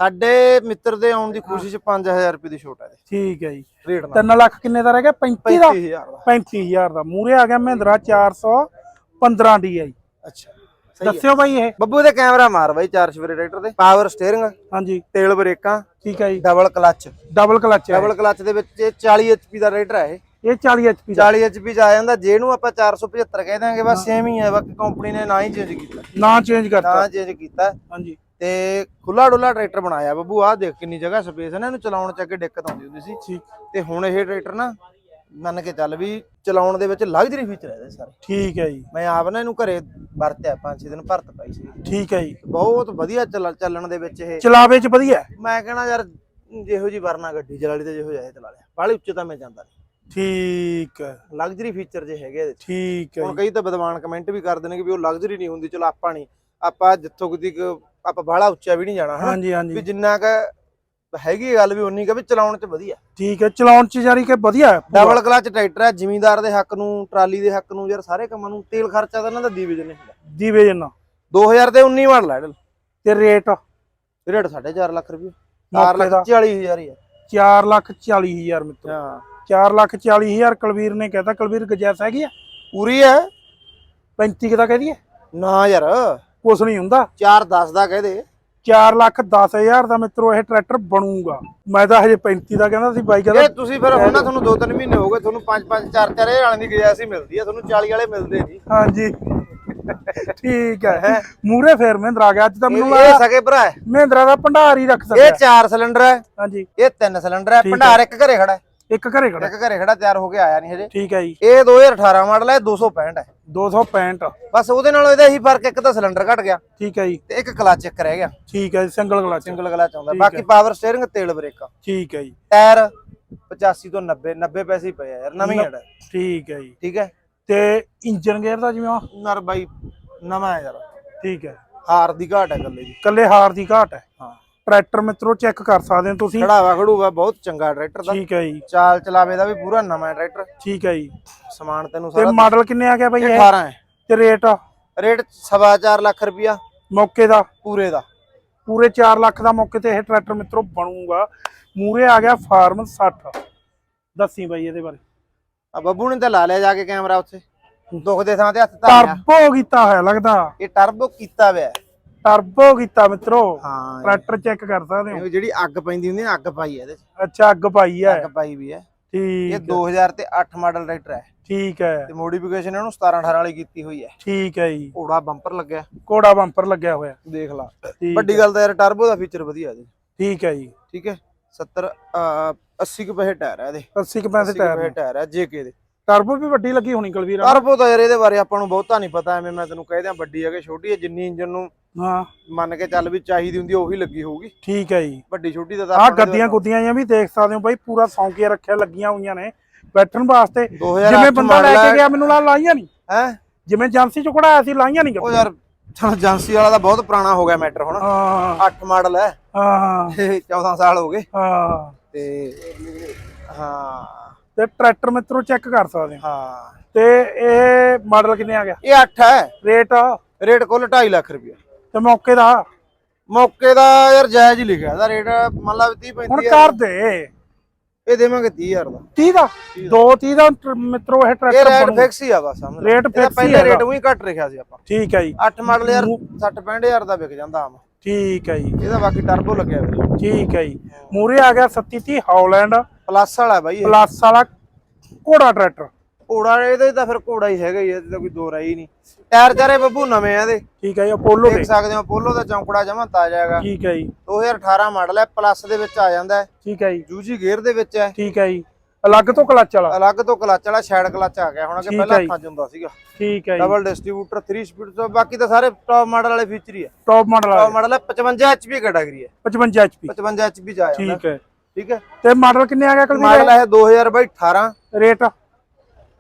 Speaker 1: ਸਾਡੇ ਮਿੱਤਰ ਦੇ ਆਉਣ ਦੀ ਕੋਸ਼ਿਸ਼ 5000 ਰੁਪਏ ਦੀ ਛੋਟ ਹੈ
Speaker 2: ਠੀਕ ਹੈ ਜੀ।
Speaker 1: ਰੇਟ ਨਾਲ।
Speaker 2: 3 ਲੱਖ ਕਿੰਨੇ ਦਾ ਰਹਿ ਗਿਆ? 35 ਦਾ?
Speaker 1: 35000 ਦਾ।
Speaker 2: 35000 ਦਾ। ਮੂਰੇ ਆ ਗਿਆ ਮਹਿੰਦਰਾ 415 ਦੀ ਆਈ
Speaker 1: ਅੱਛਾ ਸਹੀ ਹੈ।
Speaker 2: ਦੱਸਿਓ ਬਾਈ ਇਹ।
Speaker 1: ਬੱਬੂ ਦੇ ਕੈਮਰਾ ਮਾਰ ਬਾਈ ਚਾਰ ਸਵੇਰੇ ਟਰੈਕਟਰ ਦੇ। ਪਾਵਰ ਸਟੀਅਰਿੰਗ
Speaker 2: ਹਾਂਜੀ।
Speaker 1: ਤੇਲ ਬ੍ਰੇਕਾਂ
Speaker 2: ਠੀਕ ਹੈ ਜੀ।
Speaker 1: ਡਬਲ ਕਲੱਚ
Speaker 2: ਡਬਲ ਕਲਚ ਹੈ।
Speaker 1: ਡਬਲ ਕਲੱਚ ਦੇ ਵਿੱਚ ਇਹ 40 ਐਚਪੀ ਦਾ ਰੇਟਰ ਹੈ ਇਹ।
Speaker 2: ਇਹ 40 ਐਚਪੀ ਦਾ।
Speaker 1: 40 ਐਚਪੀ ਚ ਆ ਜਾਂਦਾ। ਜੇ ਨੂੰ ਆਪਾਂ 475 ਕਹਿ ਦਾਂਗੇ ਬਸ ਸੇਮ ਹੀ ਹੈ। ਬਾਕੀ ਕੰਪਨੀ ਨੇ ਨਾ ਹੀ ਚੇਂਜ ਕੀਤਾ।
Speaker 2: ਨਾਂ ਚੇਂਜ ਕਰਤਾ।
Speaker 1: ਨਾ ਚੇਂਜ ਕੀਤਾ।
Speaker 2: ਹਾਂਜੀ।
Speaker 1: ਤੇ ਖੁੱਲਾ ਡੁੱਲਾ ਟਰੈਕਟਰ ਬਣਾਇਆ ਬੱਬੂ ਆਹ ਦੇਖ ਕਿੰਨੀ ਜਗ੍ਹਾ ਸਪੇਸ ਹੈ ਨਾ ਇਹਨੂੰ ਚਲਾਉਣ ਚ ਅੱਗੇ ਦਿੱਕਤ ਆਉਂਦੀ ਹੁੰਦੀ ਸੀ।
Speaker 2: ਠੀਕ।
Speaker 1: ਤੇ ਹੁਣ ਇਹ ਟਰੈਕਟਰ ਨਾ ਮੰਨ ਕੇ ਚੱਲ ਵੀ ਚਲਾਉਣ ਦੇ ਵਿੱਚ ਲਗਜ਼ਰੀ ਫੀਚਰ ਹੈ ਇਹਦੇ ਸਾਰੇ।
Speaker 2: ਠੀਕ ਹੈ ਜੀ।
Speaker 1: ਮੈਂ ਆਪ ਨਾ ਇਹਨੂੰ ਘਰੇ ਵਰਤਿਆ ਪੰਜ ਛੇ ਦਿਨ ਭਰਤ ਪਾਈ ਸੀ।
Speaker 2: ਠੀਕ ਹੈ ਜੀ।
Speaker 1: ਬਹੁਤ ਵਧੀਆ ਚੱਲ- ਚੱਲਣ ਦੇ ਵਿੱਚ ਇਹ।
Speaker 2: ਚਲਾਵੇ ਚ ਵਧੀਆ।
Speaker 1: ਮੈਂ ਕਹਿਣਾ ਯਾਰ ਜਿਹੋ ਜੀ ਵਰਨਾ ਗੱਡੀ ਚਲਾ ਲਈ ਤੇ ਜਿਹੋ ਜਿਹਾ ਇਹ ਚਲਾ ਲਿਆ। ਬਾਹਲੇ ਉੱਚੇ ਤਾਂ ਮੈਂ ਜਾਂਦਾ ਨਹੀਂ।
Speaker 2: ਠੀਕ ਹੈ।
Speaker 1: ਲਗਜ਼ਰੀ ਫੀਚਰ ਜੇ ਹੈਗੇ ਇਹਦੇ।
Speaker 2: ਠੀਕ ਹੈ
Speaker 1: ਹੁਣ। ਕਈ ਤਾਂ ਵਿਦਵਾਨ ਕਮੈਂਟ ਵੀ ਕਰਦੇ ਨੇ ਕਿ ਵੀ ਉਹ ਲਗਜ਼ਰੀ ਨਹੀਂ ਹੁੰਦੀ ਚਲੋ ਆਪਾਂ ਨਹੀਂ। ਆਪਾਂ ਜਿੱਥੋਂ ਕਿਤੇ ਆਪਾਂ ਬਾਹਲਾ ਉੱਚਾ ਵੀ ਨਹੀਂ ਜਾਣਾ ਹਨਾ?
Speaker 2: ਹਾਂਜੀ
Speaker 1: ਵੀ
Speaker 2: ਹਾਂਜੀ
Speaker 1: ਜਿੰਨਾ ਕ ਹੈਗੀ ਗੱਲ ਵੀ ਉਨੀ ਕ ਵੀ ਚਲਾਉਣ 'ਚ ਵਧੀਆ।
Speaker 2: ਠੀਕ ਹੈ ਚਲਾਉਣ ਚ ਜਾਰੀ ਕਿ ਵਧੀਆ ਹੈ ਪੂਰਾ।
Speaker 1: ਡਬਲ ਕਲਚ ਟਰੈਕਟਰ ਹੈ ਜ਼ਿਮੀਂਦਾਰ ਦੇ ਹੱਕ ਨੂੰ ਟਰਾਲੀ ਦੇ ਹੱਕ ਨੂੰ ਯਾਰ ਸਾਰੇ ਕੰਮਾਂ ਨੂੰ ਤੇਲ ਖਰਚਾ ਤਾਂ ਇਹਨਾਂ ਦਾ ਦੀਵੇ ਜਨੇ ਹੁੰਦਾ।
Speaker 2: ਦੀਵੇ ਜਨਾ।
Speaker 1: 2000 ਤੇ 19 ਮਾਡਲ ਹੈ ਇਹਦਾ
Speaker 2: ਤੇ ਰੇਟ
Speaker 1: ਰੇਟ 4.5 ਲੱਖ ਰੁਪਏ 4
Speaker 2: ਮੌਕੇ
Speaker 1: ਲੱਖ
Speaker 2: ਦਾ।
Speaker 1: 40 ਹਜ਼ਾਰ ਹੀ ਹੈ
Speaker 2: 4 ਲੱਖ 40 ਹਜ਼ਾਰ ਮਿੱਤਰ।
Speaker 1: ਹਾਂ।
Speaker 2: 4 ਲੱਖ 40 ਹਜ਼ਾਰ ਕੁਲਵੀਰ ਨੇ ਕਹਿਤਾ ਕੁਲਵੀਰ ਗਜੈਸ ਹੈਗੀ ਆ?
Speaker 1: ਪੂਰੀ ਹੈ
Speaker 2: 35 ਦਾ ਕਹਿ ਦਈਏ।
Speaker 1: ਨਾ ਯਾਰ।
Speaker 2: ਕੁਛ ਨਹੀਂ ਹੁੰਦਾ।
Speaker 1: 4 10 ਦਾ ਕਹਦੇ
Speaker 2: 4 ਲੱਖ 10 ਹਜ਼ਾਰ ਦਾ ਮਿੱਤਰੋ ਇਹ ਟਰੈਕਟਰ ਬਣੂਗਾ। ਮੈਂ ਤਾਂ ਹਜੇ 35 ਦਾ ਕਹਿੰਦਾ ਸੀ ਬਾਈ
Speaker 1: ਇਹ
Speaker 2: ਕਹਿੰਦਾ
Speaker 1: ਤੁਸੀਂ ਫਿਰ ਹੁਣ ਨਾ ਤੁਹਾਨੂੰ 2-3 ਮਹੀਨੇ ਹੋ ਗਏ ਤੁਹਾਨੂੰ 5-5 4-4 ਇਹ ਵਾਲਿਆਂ ਦੀ ਗਜਾਇਸ਼ ਹੀ ਮਿਲਦੀ ਹੈ ਤੁਹਾਨੂੰ 40 ਵਾਲੇ ਮਿਲਦੇ ਨਹੀਂ
Speaker 2: ਹਾਂਜੀ। ਠੀਕ ਹੈ ਮੂਰੇ ਫੇਰ ਮਹਿੰਦਰਾ ਆ ਗਿਆ। ਅੱਜ ਤਾਂ ਮੈਨੂੰ
Speaker 1: ਇਹ ਇਹ ਸਕੇ ਭਰਾ। ਹੈ
Speaker 2: ਮਹਿੰਦਰਾ ਦਾ ਭੰਡਾਰ ਹੀ ਰੱਖ
Speaker 1: ਇਹ
Speaker 2: ਸਕਦਾ।
Speaker 1: 4 ਸਿਲੰਡਰ ਹੈ।
Speaker 2: ਹਾਂਜੀ।
Speaker 1: ਇਹ 3 ਸਿਲੰਡਰ
Speaker 2: ਹੈ।
Speaker 1: ਭੰਡਾਰ ਇੱਕ ਘਰੇ ਖੜਾ ਹੈ।
Speaker 2: ਇੱਕ ਘਰੇ ਖੜਾ।
Speaker 1: ਇੱਕ ਘਰੇ ਖੜਾ ਤਿਆਰ ਹੋ ਕੇ ਆਇਆ ਨਹੀਂ ਹਜੇ।
Speaker 2: ਠੀਕ ਹੈ ਜੀ।
Speaker 1: ਇਹ 2018 ਮਾਡਲ ਹੈ 265 ਹੈ।
Speaker 2: 265
Speaker 1: ਬਸ ਉਹਦੇ ਨਾਲ ਇਹਦਾ ਹੀ ਫ਼ਰਕ ਇੱਕ ਤਾਂ ਸਿਲੰਡਰ ਘਟ ਗਿਆ
Speaker 2: ਠੀਕ ਹੈ ਜੀ।
Speaker 1: ਤੇ ਇੱਕ ਕਲਚ ਇੱਕ ਰਹਿ ਗਿਆ।
Speaker 2: ਠੀਕ ਹੈ ਸਿੰਗਲ ਕਲਚ।
Speaker 1: ਸਿੰਗਲ ਕਲਚ ਆਉਂਦਾ। ਬਾਕੀ ਪਾਵਰ ਸਟੀਅਰਿੰਗ ਤੇਲ ਬ੍ਰੇਕ
Speaker 2: ਠੀਕ ਹੈ ਜੀ।
Speaker 1: ਟਾਇਰ 85 ਤੋਂ 90 90 ਪੈਸੇ ਹੀ ਪਏ ਯਾਰ ਨਵੀਂ ਹੈਡ
Speaker 2: ਠੀਕ ਹੈ ਜੀ।
Speaker 1: ਠੀਕ ਹੈ?
Speaker 2: ਤੇ ਇੰਜਨ ਗੇਅਰ ਦਾ ਜਿਵੇਂ
Speaker 1: ਨਰ ਬਾਈ ਨਵਾਂ ਹੈ ਯਾਰ।
Speaker 2: ਠੀਕ ਹੈ।
Speaker 1: ਹਾਰ ਦੀ ਘਾਟ ਹੈ ਗੱਲੇ ਦੀ।
Speaker 2: ਕੱਲੇ ਹਾਰ ਦੀ ਘਾਟ ਹੈ।
Speaker 1: ਹਾਂ।
Speaker 2: ਟਰੈਕਟਰ ਮਿੱਤਰੋ ਚੈੱਕ ਕਰ ਸਕਦੇ ਹੋ ਤੁਸੀਂ।
Speaker 1: ਖੜਾਵਾ ਖੜੂਗਾ ਬਹੁਤ ਚੰਗਾ ਟਰੈਕਟਰ ਦਾ।
Speaker 2: ਠੀਕ ਹੈ ਜੀ।
Speaker 1: ਚਾਲ ਚਲਾਵੇ ਦਾ ਵੀ ਪੂਰਾ ਨਵਾਂ ਟਰੈਕਟਰ।
Speaker 2: ਠੀਕ ਹੈ ਜੀ।
Speaker 1: ਸਮਾਨ ਤੈਨੂੰ
Speaker 2: ਤੇ
Speaker 1: ਸਾਰਾ
Speaker 2: ਮਾਡਲ ਕਿੰਨੇ ਆ ਗਿਆ ਬਾਈ
Speaker 1: ਇਹ?
Speaker 2: ਇਹ
Speaker 1: 18 ਹੈ।
Speaker 2: ਤੇ ਰੇਟ?
Speaker 1: ਰੇਟ ਸਵਾ ਚਾਰ ਲੱਖ ਰੁਪਿਆ
Speaker 2: ਮੌਕੇ ਦਾ?
Speaker 1: ਪੂਰੇ ਦਾ।
Speaker 2: ਪੂਰੇ 4 ਲੱਖ ਦਾ ਮੌਕੇ ਤੇ ਇਹ ਟਰੈਕਟਰ ਮਿੱਤਰੋ ਬਣੂਗਾ। ਮੂਰੇ ਆ ਗਿਆ ਫਾਰਮ 60 ਦੱਸੀ ਬਾਈ ਇਹਦੇ ਬਾਰੇ।
Speaker 1: ਆ ਬੱਬੂ ਨੇ ਤਾਂ ਲਾ ਲਿਆ ਜਾ ਕੇ ਕੈਮਰਾ ਉੱਥੇ। ਦੁੱਖ ਦੇ ਥਾਂ ਤੇ ਹੱਥ ਧਾਰਿਆ।
Speaker 2: ਟਰਬੋ ਕੀਤਾ ਹੋਇਆ ਲੱਗਦਾ।
Speaker 1: ਇਹ ਟਰਬੋ ਕੀਤਾ ਹੋਇਆ ਹੈ।
Speaker 2: ਟਰਬੋ ਕੀਤਾ ਮਿੱਤਰੋ।
Speaker 1: ਹਾਂ।
Speaker 2: ਟਰੈਕਟਰ ਚੈੱਕ ਕਰ ਸਕਦੇ ਹੋ।
Speaker 1: ਜਿਹੜੀ ਅੱਗ ਪੈਂਦੀ ਹੁੰਦੀ ਹੈ ਅੱਗ ਪਾਈ ਹੈ ਇਹਦੇ ਚ।
Speaker 2: ਅੱਛਾ ਅੱਗ ਪਾਈ ਹੈ।
Speaker 1: ਅੱਗ ਪਾਈ ਵੀ ਹੈ।
Speaker 2: ਠੀਕ
Speaker 1: ਇਹ
Speaker 2: ਹੈ,
Speaker 1: 2000 ਤੇ 8 ਮਾਡਲ ਟਰੈਕਟਰ ਹੈ।
Speaker 2: ਠੀਕ ਹੈ।
Speaker 1: ਤੇ ਮੋਡੀਫਿਕੇਸ਼ਨ ਇਹਨੂੰ 17 18 ਵਾਲੀ ਕੀਤੀ ਹੋਈ ਹੈ।
Speaker 2: ਠੀਕ ਹੈ ਜੀ।
Speaker 1: ਘੋੜਾ ਬੰਪਰ ਲੱਗਿਆ।
Speaker 2: ਕੋੜਾ ਬੰਪਰ ਲੱਗਿਆ ਹੋਇਆ।
Speaker 1: ਦੇਖ ਲਾ।
Speaker 2: ਠੀਕ
Speaker 1: ਵੱਡੀ ਗੱਲ ਤਾਂ ਯਾਰ ਟਰਬੋ ਦਾ ਫੀਚਰ ਵਧੀਆ ਇਹਦੇ
Speaker 2: ਠੀਕ ਹੈ ਜੀ।
Speaker 1: ਠੀਕ ਹੈ। 70 ਅਹ, 80 ਕੁ ਪੈਸੇ ਟਾਇਰ ਹੈ ਇਹਦੇ।
Speaker 2: 80 ਕੁ ਪੈਸੇ
Speaker 1: 80 ਕੁ
Speaker 2: ਟਾਇਰ
Speaker 1: ਟਾਇਰ ਹੈ ਜੇਕੇ ਦੇ।
Speaker 2: ਟਰਬੋ ਵੀ ਵੱਡੀ ਲੱਗੀ ਹੋਣੀ ਕੁਲਵੀਰ।
Speaker 1: ਟਰਬੋ ਤਾਂ ਯਾਰ ਇਹਦੇ ਬਾਰੇ ਆਪਾਂ ਨੂੰ ਬਹੁਤਾ ਨਹੀਂ ਪਤਾ। ਐਵੇਂ ਮੈਂ ਤੈਨੂੰ ਕਹਿ ਦਿਆਂ ਵੱਡੀ ਹੈ ਕਿ ਛੋਟੀ ਹੈ ਜਿੰਨੀ ਇੰਜਨ ਨੂੰ
Speaker 2: ਹਾਂ।
Speaker 1: ਮੰਨ ਕੇ ਚੱਲ ਵੀ ਚਾਹੀਦੀ ਹੁੰਦੀ ਉਹੀ ਲੱਗੀ ਹੋਊਗੀ।
Speaker 2: ਠੀਕ ਹੈ ਜੀ।
Speaker 1: ਵੱਡੀ ਛੋਟੀ ਦਾ ਤਾਂ
Speaker 2: ਆਹ
Speaker 1: ਆਪਾਂ ਨੂੰ
Speaker 2: ਗੱਦੀਆਂ ਗੁੱਦੀਆਂ ਜਾਂ ਵੀ ਦੇਖ ਸਕਦੇ ਹੋ ਬਾਈ ਪੂਰਾ ਸੌਂਕੀਆ ਰੱਖਿਆ ਲੱਗੀਆਂ ਹੋਈਆਂ ਨੇ। ਬੈਠਣ ਵਾਸਤੇ।
Speaker 1: 2008
Speaker 2: ਜਿਵੇਂ ਬੰਦਾ ਲੈ ਕੇ। ਗਿਆ ਮੈਨੂੰ ਲਾਈਆਂ ਨਹੀਂ
Speaker 1: ਹੈਂ?
Speaker 2: ਜਿਵੇਂ ਏਜੰਸੀ ਚ ਕਢਾਇਆ ਸੀ ਲਾਈਆਂ ਨਹੀਂ
Speaker 1: ਉਹ ਯਾਰ ਚਲ ਏਜੰਸੀ ਵਾਲਾ ਤਾਂ ਬਹੁਤ ਪੁਰਾਣਾ ਹੋ ਗਿਆ ਮੈਟਰ ਹੁਣ।
Speaker 2: ਹਾਂ।
Speaker 1: 8 ਮਾਡਲ ਹੈ।
Speaker 2: ਹਾਂ।
Speaker 1: ਇਹ 14 ਸਾਲ ਹੋ ਗਏ।
Speaker 2: ਹਾਂ।
Speaker 1: ਤੇ ਹਾਂ।
Speaker 2: ਤੇ ਟਰੈਕਟਰ ਮਿੱਤਰੋ ਚੈੱਕ ਕਰ ਸਕਦੇ ਹੋ।
Speaker 1: ਹਾਂ।
Speaker 2: ਤੇ ਇਹ ਮਾਡਲ ਕਿੰਨੇ ਆ ਗਿਆ?
Speaker 1: ਇਹ 8 ਹੈ।
Speaker 2: ਰੇਟ?
Speaker 1: ਰੇਟ ਕੁੱਲ 2.5 ਲੱਖ ਰੁਪਏ
Speaker 2: ਤੇ ਮੌਕੇ ਦਾ?
Speaker 1: ਮੌਕੇ ਦਾ ਯਾਰ ਜਾਇਜ਼ ਹੀ ਲਿਖਿਆ। ਇਹਦਾ ਰੇਟ ਮੰਨ ਲਾ 30
Speaker 2: ਹੁਣ
Speaker 1: 35
Speaker 2: ਕਰ ਦੇ।
Speaker 1: ਇਹ ਦੇਵਾਂਗੇ 30000 ਦਾ।
Speaker 2: 30 ਦਾ? 2 30 ਦਾ ਟਰ- ਮਿੱਤਰੋ ਇਹ
Speaker 1: ਇਹ
Speaker 2: ਟਰੈਕਟਰ
Speaker 1: ਰੇਟ
Speaker 2: ਬਣੂ
Speaker 1: ਫਿਕਸ ਹੀ ਆ ਬਸ ਸਮਝ
Speaker 2: Rate
Speaker 1: ਇਹਦਾ
Speaker 2: fix ਹੀ
Speaker 1: ਪਹਿਲੇ
Speaker 2: ਹੈਗਾ।
Speaker 1: ਰੇਟ ਉਹੀ ਘੱਟ ਲਿਖਿਆ ਸੀ ਆਪਾਂ।
Speaker 2: ਠੀਕ ਹੈ ਜੀ।
Speaker 1: 8 ਮਾਡਲ ਯਾਰ 60 65000 ਦਾ ਵਿਕ ਜਾਂਦਾ ਆਮ।
Speaker 2: ਠੀਕ ਹੈ ਜੀ।
Speaker 1: ਇਹਦਾ ਬਾਕੀ ਟਰਬੋ ਲੱਗਿਆ ਹੋਇਆ।
Speaker 2: ਠੀਕ ਹੈ ਜੀ। ਮੂਰੇ ਆ ਗਿਆ 3730 ਹਾਲੈਂਡ
Speaker 1: ਪਲੱਸ ਵਾਲਾ ਬਾਈ ਇਹ।
Speaker 2: ਪਲੱਸ ਵਾਲਾ ਘੋੜਾ ਟਰੈਕਟਰ
Speaker 1: ਘੋੜਾ ਇਹਦੇ ਤਾਂ ਫਿਰ ਘੋੜਾ ਹੀ ਹੈਗਾ ਹੀ ਇਹਦੇ ਤਾਂ ਕੋਈ ਦੋ ਰਾਈ ਨਹੀਂ। ਟਾਇਰ ਚਾਰੇ ਬੱਬੂ ਨਵੇਂ ਆ ਇਹਦੇ।
Speaker 2: ਠੀਕ ਹੈ ਜੀ ਅਪੋਲੋ
Speaker 1: ਦੇਖ
Speaker 2: ਦੇ।
Speaker 1: ਸਕਦੇ ਹੋ ਪੋਲੋ ਦਾ ਚੌਂਕੜਾ ਜਮਾ ਤਾਜ਼ਾ ਹੈਗਾ।
Speaker 2: ਠੀਕ ਹੈ ਜੀ।
Speaker 1: 2018 ਮਾਡਲ ਹੈ ਪਲੱਸ ਦੇ ਵਿੱਚ ਆ ਜਾਂਦਾ ਹੈ।
Speaker 2: ਠੀਕ ਹੈ ਜੀ।
Speaker 1: ਜੂਜੀ ਗੇਅਰ ਦੇ ਵਿੱਚ ਹੈ।
Speaker 2: ਠੀਕ ਹੈ ਜੀ। ਅਲੱਗ ਤੋਂ ਕਲਚ ਵਾਲਾ।
Speaker 1: ਅਲੱਗ ਤੋਂ ਕਲਚ ਵਾਲਾ ਸ਼ੈਡ ਕਲਚ ਆ ਗਿਆ। ਹੁਣ ਅੱਗੇ
Speaker 2: ਠੀਕ
Speaker 1: ਪਹਿਲਾਂ
Speaker 2: ਜੀ।
Speaker 1: ਹੁੰਦਾ ਸੀਗਾ।
Speaker 2: ਠੀਕ ਹੈ ਜੀ।
Speaker 1: ਡਬਲ ਡਿਸਟ੍ਰੀਬਿਊਟਰ 3 ਸਪੀਡ ਤੋਂ ਬਾਕੀ ਤਾਂ ਸਾਰੇ ਟੌਪ ਮਾਡਲ ਵਾਲੇ ਫੀਚਰ ਹੀ ਹੈ
Speaker 2: ਟੌਪ ਮਾਡਲ
Speaker 1: ਟੌਪ
Speaker 2: ਵਾਲਾ
Speaker 1: ਮਾਡਲ ਹੈ 55 HP ਕੈਟਾਗਰੀ ਹੈ।
Speaker 2: 55 HP
Speaker 1: 55 HP ਚ ਆ ਜਾਂਦਾ।
Speaker 2: ਠੀਕ ਹੈ।
Speaker 1: ਠੀਕ ਹੈ।
Speaker 2: ਤੇ ਮਾਡਲ ਕਿੰਨੇ ਆ ਗਿਆ ਕਲਵੀਰ
Speaker 1: ਮਾਡਲ ਹੈ 2000 ਬਾਈ 18
Speaker 2: ਰੇਟ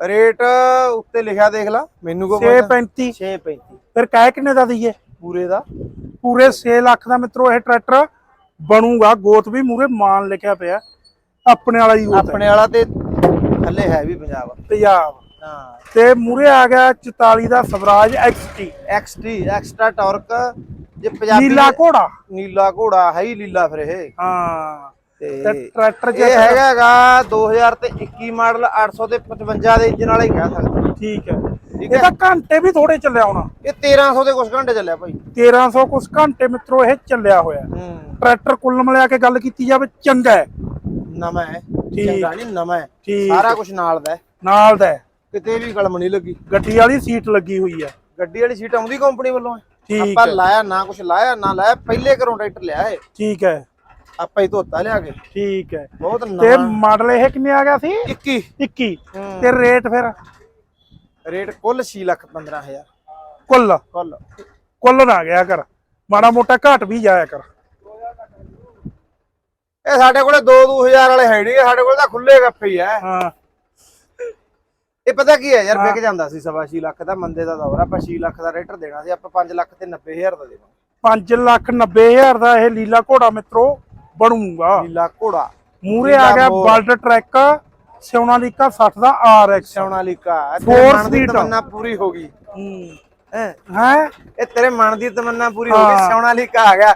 Speaker 1: ਰੇਟ ਉੱਤੇ ਲਿਖਿਆ ਦੇਖ ਲਾ ਮੈਨੂੰ ਕੋ
Speaker 2: 635
Speaker 1: 635
Speaker 2: ਫਿਰ ਕਾਹ ਕਿੰਨੇ ਦਾ ਦਈਏ?
Speaker 1: ਪੂਰੇ ਦਾ।
Speaker 2: ਪੂਰੇ 6 ਲੱਖ ਦਾ ਮਿੱਤਰੋ ਇਹ ਟਰੈਕਟਰ ਬਣੂਗਾ ਗੋਤ ਵੀ ਮੂਰੇ ਮਾਨ ਲਿਖਿਆ ਪਿਆ। ਆਪਣੇ ਵਾਲਾ ਹੀ ਗੋਤ
Speaker 1: ਆਪਣੇ ਵਾਲਾ ਤੇ ਥੱਲੇ ਹੈ ਵੀ ਪੰਜਾਬ।
Speaker 2: ਪੰਜਾਬ।
Speaker 1: ਹਾਂ।
Speaker 2: ਤੇ ਮੂਰੇ ਆ ਗਿਆ 44 ਦਾ Swaraj XT
Speaker 1: XT extra torque ਜੇ ਪੰਜਾਬੀ
Speaker 2: ਨੀਲਾ ਘੋੜਾ।
Speaker 1: ਨੀਲਾ ਘੋੜਾ ਹੈ ਹੀ ਲੀਲਾ ਫਿਰ ਇਹ।
Speaker 2: ਹਾਂ। ਤੇ ਟਰੈਕਟਰ
Speaker 1: ਇਹ ਹੈਗਾ ਹੈਗਾ 2000 ਤੇ 21 ਮਾਡਲ 800 ਤੇ 55 ਦੇ ਇੰਜਨ ਵਾਲਾ ਹੀ ਕਹਿ ਸਕਦੇ
Speaker 2: ਠੀਕ ਹੈ।
Speaker 1: ਠੀਕ
Speaker 2: ਇਹ ਤਾਂ ਘੰਟੇ ਵੀ ਥੋੜੇ ਚੱਲਿਆ ਹੋਣਾ।
Speaker 1: ਇਹ 1300 ਦੇ ਕੁਝ ਘੰਟੇ ਚੱਲਿਆ ਭਾਈ।
Speaker 2: 1300 ਕੁਛ ਘੰਟੇ ਮਿੱਤਰੋ ਇਹ ਚੱਲਿਆ ਹੋਇਆ।
Speaker 1: ਹੂੰ।
Speaker 2: ਟਰੈਕਟਰ ਕੁੱਲ ਮਿਲਾ ਕੇ ਗੱਲ ਕੀਤੀ ਜਾਵੇ ਚੰਗਾ ਹੈ।
Speaker 1: ਨਵਾਂ ਹੈ।
Speaker 2: ਠੀਕ।
Speaker 1: ਚੰਗਾ ਨਹੀਂ ਨਵਾਂ ਹੈ।
Speaker 2: ਠੀਕ।
Speaker 1: ਸਾਰਾ ਕੁਝ ਨਾਲ ਦਾ ਹੈ।
Speaker 2: ਨਾਲ ਦਾ ਹੈ।
Speaker 1: ਕਿਤੇ ਵੀ ਕਲਮ ਨਹੀਂ ਲੱਗੀ।
Speaker 2: ਗੱਡੀ ਵਾਲੀ ਸੀਟ ਲੱਗੀ ਹੋਈ ਆ
Speaker 1: ਗੱਡੀ ਵਾਲੀ ਸੀਟ ਆਉਂਦੀ ਕੰਪਨੀ ਵੱਲੋਂ। ਹੈ ਆਪਾਂ
Speaker 2: ਹੈ।
Speaker 1: ਲਾਇਆ ਨਾ ਕੁਝ ਲਾਇਆ ਨਾ ਲਾਇਆ ਪਹਿਲੇ ਘਰੋਂ ਟਰੈਕਟਰ ਲਿਆ ਏ
Speaker 2: ਠੀਕ ਹੈ।
Speaker 1: ਆਪਾਂ ਹੀ ਧੋਤਾ ਲਿਆ ਕੇ।
Speaker 2: ਠੀਕ ਹੈ।
Speaker 1: ਬਹੁਤ
Speaker 2: ਤੇ
Speaker 1: ਨਵਾਂ
Speaker 2: ਮਾਡਲ ਇਹ ਕਿੰਨੇ ਆ ਗਿਆ ਸੀ?
Speaker 1: 21
Speaker 2: 21
Speaker 1: ਹੂੰ।
Speaker 2: ਤੇ ਰੇਟ ਫਿਰ?
Speaker 1: ਰੇਟ ਕੁੱਲ 6 ਲੱਖ 15000
Speaker 2: ਕੁੱਲ।
Speaker 1: ਕੁੱਲ।
Speaker 2: ਕੁੱਲ ਨਾ ਗਿਆ ਕਰ। ਮਾੜਾ ਮੋਟਾ ਘਟ ਵੀ ਜਾਇਆ ਕਰ।
Speaker 1: ਇਹ ਸਾਡੇ ਕੋਲੇ 2 2000 ਵਾਲੇ ਹੈ ਨਹੀਂ ਸਾਡੇ ਕੋਲ ਤਾਂ ਖੁੱਲੇ ਗੱਫੇ ਹੀ ਆ।
Speaker 2: ਹਾਂ।
Speaker 1: ਇਹ ਪਤਾ ਕੀ ਹੈ ਯਾਰ ਵਿਕ ਜਾਂਦਾ ਸੀ ਸਵਾ ਛੇ ਲੱਖ ਦਾ ਮੰਦੇ ਦਾ ਦੌਰ ਆ, ਆਪਾਂ 6 ਲੱਖ ਦਾ ਰੇਟਰ ਦੇਣਾ ਸੀ ਆਪਾਂ 5 ਲੱਖ ਤੇ 90000 ਦਾ ਦੇਵਾਂਗੇ।
Speaker 2: 5 ਲੱਖ 90 ਹਜ਼ਾਰ ਦਾ ਇਹ ਲੀਲਾ ਘੋੜਾ ਮਿੱਤਰੋ। ਬਣੂਗਾ।
Speaker 1: ਨੀਲਾ ਘੋੜਾ।
Speaker 2: ਮੂਰੇ ਆ ਗਿਆ ਬਲਟ ਟਰੈਕ ਸਿਉਣਾ ਲੀਕਾ 60 ਦਾ RX
Speaker 1: ਮਨ ਦੀ
Speaker 2: seat।
Speaker 1: ਤਮੰਨਾ ਪੂਰੀ ਹੋ ਗਈ।
Speaker 2: ਹੂੰ।
Speaker 1: ਇਹ ਤੇਰੇ ਮਨ ਦੀ ਤਮੰਨਾ ਪੂਰੀ ਹੋ। ਗਈ ਸੋਨਾਲੀਕਾ ਆ ਗਿਆ।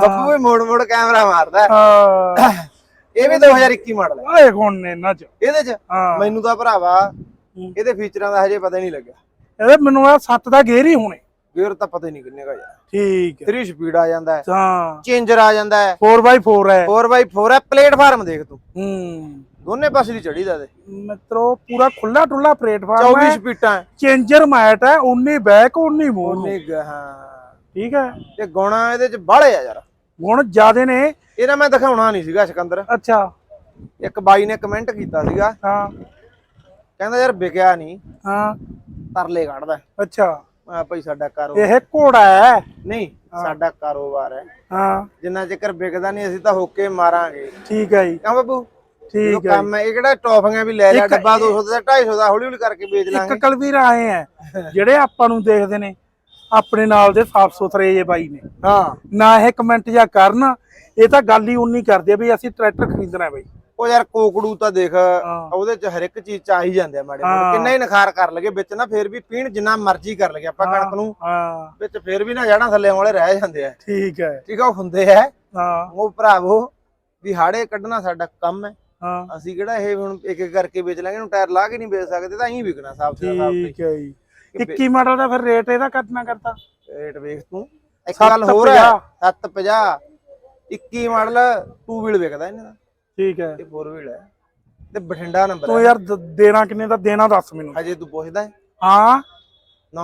Speaker 1: ਬੱਬੂ ਵੀ ਮੋੜ ਮੋੜ ਕੈਮਰਾ ਮਾਰਦਾ। [COUGHS] ਇਹ ਵੀ 2021 ਮਾਡਲ ਹੈ।
Speaker 2: ਓਏ ਕੋਣ ਨੇ ਇਹਨਾਂ ਚ।
Speaker 1: ਇਹਦੇ ਚ? ਮੈਨੂੰ ਤਾਂ ਭਰਾਵਾ ਇਹਦੇ ਫੀਚਰਾਂ ਦਾ ਹਜੇ ਪਤਾ ਨਹੀਂ ਲੱਗਿਆ।
Speaker 2: ਇਹਦੇ ਮੈਨੂੰ ਆ 7 ਦਾ ਗੇਅਰ ਹੀ ਹੋਣੇ।
Speaker 1: ਗੇਅਰ ਤਾਂ ਪਤਾ ਹੀ ਨਹੀਂ ਕਿੰਨੇ ਦਾ ਯਾਰ।
Speaker 2: ਠੀਕ ਹੈ।
Speaker 1: 3 ਸਪੀਡ ਆ ਜਾਂਦਾ ਹੈ।
Speaker 2: ਹਾਂ
Speaker 1: ਚੇਂਜਰ ਆ ਜਾਂਦਾ ਹੈ।
Speaker 2: 4x4 ਹੈ।
Speaker 1: 4x4 ਹੈ ਪਲੇਟਫਾਰਮ ਦੇਖ ਤੂੰ।
Speaker 2: ਹੂੰ।
Speaker 1: ਦੋਨੇ ਪਾਸੇ ਦੀ ਚੜੀ ਦਾ ਦੇ
Speaker 2: ਮਿੱਤਰੋ ਪੂਰਾ ਖੁੱਲਾ ਟੁੱਲਾ ਪਲੇਟਫਾਰਮ
Speaker 1: 24
Speaker 2: ਹੈ।
Speaker 1: ਸਪੀਟਾਂ
Speaker 2: ਚੇਂਜਰ ਮੈਟ ਹੈ 19 ਬੈਕ 19 ਮੂੰਹ ਨੂੰ।
Speaker 1: ਉਹਨੇ ਗ- ਹਾਂ।
Speaker 2: ਠੀਕ ਹੈ।
Speaker 1: ਤੇ ਗੁਣਾ ਇਹਦੇ ਚ ਬਾਹਲੇ ਆ ਯਾਰ।
Speaker 2: ਗੁਣ ਜ਼ਿਆਦੇ ਨੇ।
Speaker 1: ਇਹਦਾ ਮੈਂ ਦਿਖਾਉਣਾ ਨਹੀਂ ਸੀਗਾ ਸਿਕੰਦਰ।
Speaker 2: ਅੱਛਾ।
Speaker 1: ਇੱਕ ਬਾਈ ਨੇ ਕਮੈਂਟ ਕੀਤਾ ਸੀਗਾ।
Speaker 2: ਹਾਂ।
Speaker 1: ਕਹਿੰਦਾ ਯਾਰ ਵਿਕਿਆ ਨਹੀਂ।
Speaker 2: ਹਾਂ।
Speaker 1: ਤਰਲੇ ਕੱਢਦਾ।
Speaker 2: ਅੱਛਾ।
Speaker 1: ਆ ਭਾਈ ਸਾਡਾ ਕਾਰੋਬਾਰ
Speaker 2: ਇਹ ਘੋੜਾ ਹੈ।
Speaker 1: ਨਹੀਂ ਸਾਡਾ ਕਾਰੋਬਾਰ ਹੈ।
Speaker 2: ਹਾਂ।
Speaker 1: ਜਿੰਨਾ ਚਿਰ ਵਿਕਦਾ ਨਹੀਂ ਅਸੀਂ ਤਾਂ ਹੋਕੇ ਮਾਰਾਂਗੇ।
Speaker 2: ਠੀਕ ਹੈ ਜੀ।
Speaker 1: ਕਿਉਂ ਬੱਬੂ?
Speaker 2: ਠੀਕ ਹੈ
Speaker 1: ਕੰਮ ਹੈ ਇਹ ਕਿਹੜਾ ਟੌਫੀਆਂ ਵੀ ਲੈ
Speaker 2: ਇੱਕ-
Speaker 1: ਡੱਬਾ 200 ਦਾ 250 ਦਾ ਹੌਲੀ ਹੌਲੀ ਕਰਕੇ ਵੇਚ
Speaker 2: ਇੱਕ
Speaker 1: ਲਾਂਗੇ।
Speaker 2: ਕਲਵੀਰ ਆਏ ਆ ਜਿਹੜੇ ਆਪਾਂ ਨੂੰ ਦੇਖਦੇ ਨੇ ਆਪਣੇ ਨਾਲ ਦੇ ਸਾਫ਼ ਸੁਥਰੇ ਜੇ ਬਾਈ ਨੇ।
Speaker 1: ਹਾਂ।
Speaker 2: ਨਾ ਇਹ ਕਮੈਂਟ ਜਾਂ ਕਰਨ ਇਹ ਤਾਂ ਗੱਲ ਹੀ ਉਨੀ ਕਰਦੇ ਆ ਵੀ ਅਸੀਂ ਟਰੈਕਟਰ ਖਰੀਦਣਾ ਹੈ ਬਾਈ।
Speaker 1: ਉਹ ਯਾਰ ਕੋਕੜੂ ਤਾਂ ਦੇਖ। ਉਹਦੇ ਚ ਹਰ ਇੱਕ ਚੀਜ਼ ਚ ਆ ਹੀ ਜਾਂਦੇ ਆ ਮਾੜੇ ਕਿੰਨਾ ਹੀ ਨਖਾਰ ਕਰ ਲਗੇ ਵਿੱਚ ਨਾ ਫੇਰ ਵੀ ਪੀਣ ਜਿੰਨਾ ਮਰਜ਼ੀ ਕਰ ਲਗੇ। ਆਪਾਂ ਕਣਕ ਨੂੰ
Speaker 2: ਹਾਂ।
Speaker 1: ਵਿੱਚ ਫੇਰ ਵੀ ਨਾ ਜੜਾਂ ਥੱਲੇ ਵਾਲੇ ਰਹਿ ਜਾਂਦੇ ਆ।
Speaker 2: ਠੀਕ ਹੈ।
Speaker 1: ਠੀਕ ਆ ਹੁੰਦੇ ਆ।
Speaker 2: ਹਾਂ।
Speaker 1: ਉਹ ਭਰਾਵੋ ਵੀ ਹਾੜੇ ਕੱਢਣਾ ਸਾਡਾ ਕੰਮ ਹੈ।
Speaker 2: ਹਾਂ।
Speaker 1: ਅਸੀਂ ਕਿਹੜਾ ਇਹ ਹੁਣ ਇੱਕ ਇੱਕ ਕਰਕੇ ਵੇਚ ਲਾਂਗੇ ਇਹਨੂੰ ਟਾਇਰ ਲਾ ਕੇ ਨਹੀਂ ਵੇਚ ਸਕਦੇ ਤਾਂ ਐਂ ਵਿਕਣਾ ਸਾਫ਼ ਸਾਫ਼
Speaker 2: ਠੀਕ ਹੈ ਜੀ। 21 ਮਾਡਲ ਦਾ ਫਿਰ ਰੇਟ ਇਹਦਾ ਕਿੰਨਾ ਕਰਤਾ?
Speaker 1: ਰੇਟ ਵੇਖ ਤੂੰ। ਇੱਕ ਗੱਲ ਹੋਰ ਹੈ
Speaker 2: ਪੰਜਾਹ।
Speaker 1: 750 21 ਮਾਡਲ 2 ਵੀਲ ਵਿਕਦਾ ਇਹਨਾਂ ਦਾ।
Speaker 2: ਠੀਕ ਹੈ।
Speaker 1: ਤੇ 4 ਵੀਲ ਹੈ। ਤੇ ਬਠਿੰਡਾ ਨੰਬਰ
Speaker 2: ਤੂੰ ਯਾਰ ਦ- ਦੇਣਾ ਕਿੰਨੇ ਦਾ? ਦੇਣਾ ਦੱਸ ਮੈਨੂੰ।
Speaker 1: ਹਜੇ ਤੂੰ ਪੁੱਛਦਾ ਹੈ।
Speaker 2: ਹਾਂ।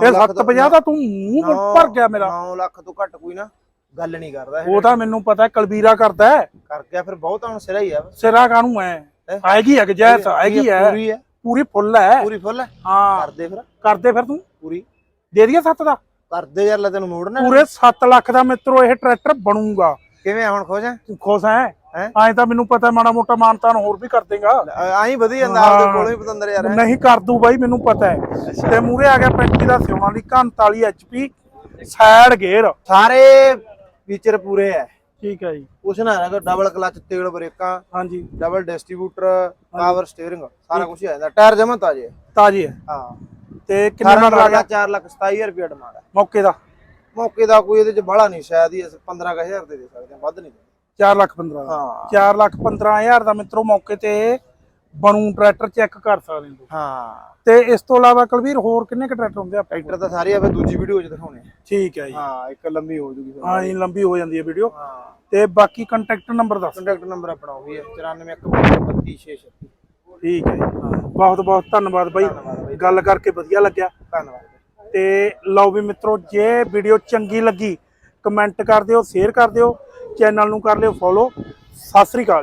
Speaker 2: ਇਹ
Speaker 1: ਲੱਖ
Speaker 2: 750 ਦਾ ਤੂੰ ਮੂੰਹ ਭਰ ਗਿਆ ਮੇਰਾ।
Speaker 1: 9 ਲੱਖ ਤੋਂ ਘੱਟ ਕੋਈ ਨਾ ਗੱਲ ਨਹੀਂ ਕਰਦਾ ਇਹ।
Speaker 2: ਉਹ ਤਾਂ ਮੈਨੂੰ ਪਤਾ ਕਲਬੀਰਾ ਕਰਦਾ ਹੈ।
Speaker 1: ਕਰ ਗਿਆ ਫਿਰ ਬਹੁਤ ਹੁਣ ਸਿਰਾ ਹੀ ਆ।
Speaker 2: ਸਿਰਾ ਕਾਨੂੰ ਹੈ?
Speaker 1: ਹੈਂ?
Speaker 2: ਆਏਗੀ ਹੈ ਗਜੈਸ ਆਏਗੀ ਹੈ
Speaker 1: ਪੂਰੀ ਹੈ
Speaker 2: ਪੂਰੀ ਫੁੱਲ ਹੈ।
Speaker 1: ਪੂਰੀ ਫੁੱਲ ਹੈ?
Speaker 2: ਹਾਂ।
Speaker 1: ਕਰਦੇ ਫਿਰ।
Speaker 2: ਕਰਦੇ ਫਿਰ ਤੂੰ।
Speaker 1: ਪੂਰੀ।
Speaker 2: ਦੇ ਦਈਏ 7 ਦਾ?
Speaker 1: ਕਰਦੇ ਯਾਰ ਲੈ ਤੈਨੂੰ ਮੋੜਨਾ।
Speaker 2: ਪੂਰੇ 7 ਲੱਖ ਦਾ ਮਿੱਤਰੋ ਇਹ ਟਰੈਕਟਰ ਬਣੂਗਾ।
Speaker 1: ਕਿਵੇਂ ਆ ਹੁਣ ਖੁਸ਼ ਹੈ?
Speaker 2: ਤੂੰ ਖੁਸ਼ ਹੈਂ? ਐਂ ਤਾਂ ਮੈਨੂੰ ਪਤਾ ਮਾੜਾ ਮੋਟਾ ਮਾਨਤਾਨ ਹੋਰ ਵੀ ਕਰ ਦੇਗਾ।
Speaker 1: ਆਈ ਵਧੀ ਜਾਂਦਾ ਆਪਦੇ ਕੋਲੋਂ ਹੀ ਪਤੰਦਰ ਯਾਰ।
Speaker 2: ਨਹੀਂ ਕਰ ਦੂ ਬਾਈ ਮੈਨੂੰ ਪਤਾ ਹੈ। ਤੇ ਮੂਰੇ ਆ ਗਿਆ 35 ਦਾ ਸਿਉਣਾ ਦੀ 39 ਐਚਪੀ ਸਾਈਡ ਗੇਅਰ।
Speaker 1: ਸਾਰੇ ਫੀਚਰ ਪੂਰੇ ਹੈ
Speaker 2: ਠੀਕ ਹੈ ਜੀ।
Speaker 1: ਕੁਛ ਨਾ ਹੈਗਾ ਡਬਲ ਕਲਚ ਤੇਲ ਬ੍ਰੇਕਾਂ
Speaker 2: ਹਾਂਜੀ।
Speaker 1: ਡਬਲ ਡਿਸਟ੍ਰੀਬਿਊਟਰ ਪਾਵਰ ਸਟੀਅਰਿੰਗ ਸਾਰਾ ਕੁਝ ਆ ਜਾਂਦਾ। ਟਾਇਰ ਜਮਾ ਤਾਜੇ
Speaker 2: ਤਾਜੀ
Speaker 1: ਹੈ।
Speaker 2: ਤੇ ਕਿੰਨੇ
Speaker 1: 18
Speaker 2: ਮਾਡਲ ਆ ਗਿਆ?
Speaker 1: 4 ਲੱਖ 27000 ਰੁਪਏ ਡਿਮਾਂਡ ਹੈ
Speaker 2: ਮੌਕੇ ਦਾ।
Speaker 1: ਮੌਕੇ ਦਾ ਕੋਈ ਇਹਦੇ ਚ ਬਾਹਲਾ ਨਹੀਂ ਸ਼ਾਇਦ ਹੀ 15000 ਦੇ ਦੇ ਸਕਦੇ ਹਾਂ ਵੱਧ ਨਹੀਂ
Speaker 2: 4 ਲੱਖ 15 ਦਾ
Speaker 1: ਹਾਂ।
Speaker 2: 4 ਲੱਖ 15000 ਦਾ ਮਿੱਤਰੋ ਮੌਕੇ ਤੇ ਬਣੂ ਟਰੈਕਟਰ ਚੈੱਕ ਕਰ ਸਕਦੇ ਹੋ।
Speaker 1: ਹਾਂ।
Speaker 2: ਤੇ ਇਸ ਤੋਂ ਇਲਾਵਾ ਕੁਲਵੀਰ ਹੋਰ ਕਿੰਨੇ ਕ ਟਰੈਕਟਰ ਹੁੰਦੇ ਆ?
Speaker 1: ਟਰੈਕਟਰ ਤਾਂ ਸਾਰੇ ਆਪੇ ਦੂਜੀ ਵੀਡੀਓ ਚ ਦਿਖਾਉਣੇ ਆ।
Speaker 2: ਠੀਕ ਹੈ ਜੀ।
Speaker 1: ਹਾਂ ਇੱਕ ਲੰਮੀ ਹੋ ਜੂਗੀ ਫਿਰ
Speaker 2: ਹਾਂ ਜੀ ਲੰਬੀ ਹੋ ਜਾਂਦੀ ਹੈ ਵੀਡੀਓ।
Speaker 1: ਹਾਂ।
Speaker 2: ਤੇ ਬਾਕੀ ਕੰਟੈਕਟ ਨੰਬਰ ਦੱਸ।
Speaker 1: ਕੰਟੈਕਟ ਨੰਬਰ ਆਪਣਾ ਉਹੀ ਹੈ 9415323636
Speaker 2: ਠੀਕ ਹੈ ਜੀ। ਬਹੁਤ ਬਹੁਤ ਧੰਨਵਾਦ ਬਾਈ।
Speaker 1: ਧੰਨਵਾਦ ਬਾਈ।
Speaker 2: ਗੱਲ ਕਰਕੇ ਵਧੀਆ ਲੱਗਿਆ।
Speaker 1: ਧੰਨਵਾਦ
Speaker 2: ਤੇ ਲਓ ਵੀ ਮਿੱਤਰੋ ਜੇ ਵੀਡੀਓ ਚੰਗੀ ਲੱਗੀ ਕਮੈਂਟ ਕਰ ਦਿਓ ਸ਼ੇਅਰ ਕਰ ਦਿਓ। ਚੈਨਲ ਨੂੰ ਕਰ ਲਿਓ ਫੋਲੋ ਸਤਿ ਸ੍ਰੀ ਅਕਾਲ